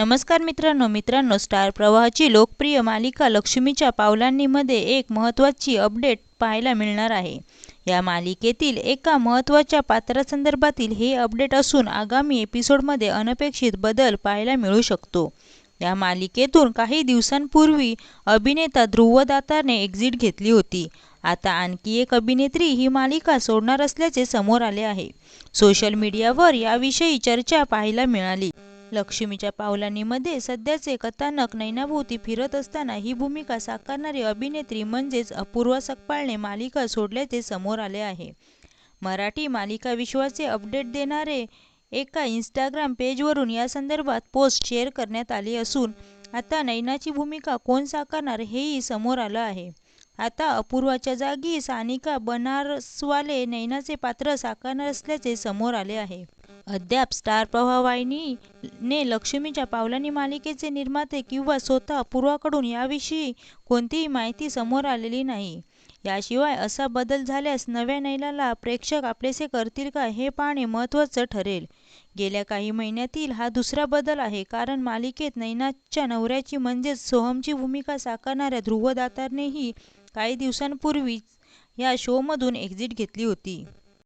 नमस्कार मित्रांनो मित्रांनो स्टार प्रवाहाची लोकप्रिय मालिका लक्ष्मीच्या पावलांनीमध्ये एक महत्त्वाची अपडेट पाहायला मिळणार आहे. या मालिकेतील एका महत्त्वाच्या पात्रासंदर्भातील हे अपडेट असून आगामी एपिसोडमध्ये अनपेक्षित बदल पाहायला मिळू शकतो. या मालिकेतून काही दिवसांपूर्वी अभिनेता ध्रुवदाताने एक्झिट घेतली होती. आता आणखी एक अभिनेत्री ही मालिका सोडणार असल्याचे समोर आले आहे. सोशल मीडियावर याविषयी चर्चा पाहायला मिळाली. लक्ष्मीच्या पावलांनीमध्ये सध्याचे कथानक नैनाभोवती फिरत असताना ही भूमिका साकारणारी अभिनेत्री म्हणजेच अपूर्वा सकपाळने मालिका सोडल्याचे समोर आले आहे. मराठी मालिका विश्वाचे अपडेट देणारे एका इंस्टाग्राम पेजवरून या संदर्भात पोस्ट शेअर करण्यात आली असून आता नैनाची भूमिका कोण साकारणार हेही समोर आलं आहे. आता अपूर्वाच्या जागी सानिका बनारसवाले नैनाचे पात्र साकारणार असल्याचे समोर आले आहे. अद्याप स्टार प्रवाह लक्ष्मीच्या पावलांनी मालिकेचे निर्माते किंवा स्वतः अपूर्वाकडून याविषयी कोणतीही माहिती समोर आलेली नाही. याशिवाय असा बदल झाल्यास नव्या नैनाला प्रेक्षक आपलेसे करतील का हे पाहणे महत्त्वाचं ठरेल. गेल्या काही महिन्यातील हा दुसरा बदल आहे कारण मालिकेत नैनाच्या नवऱ्याची म्हणजेच सोहमची भूमिका साकारणाऱ्या ध्रुव दातारनेही काही दिवसांपूर्वीच या शोमधून एक्झिट घेतली होती.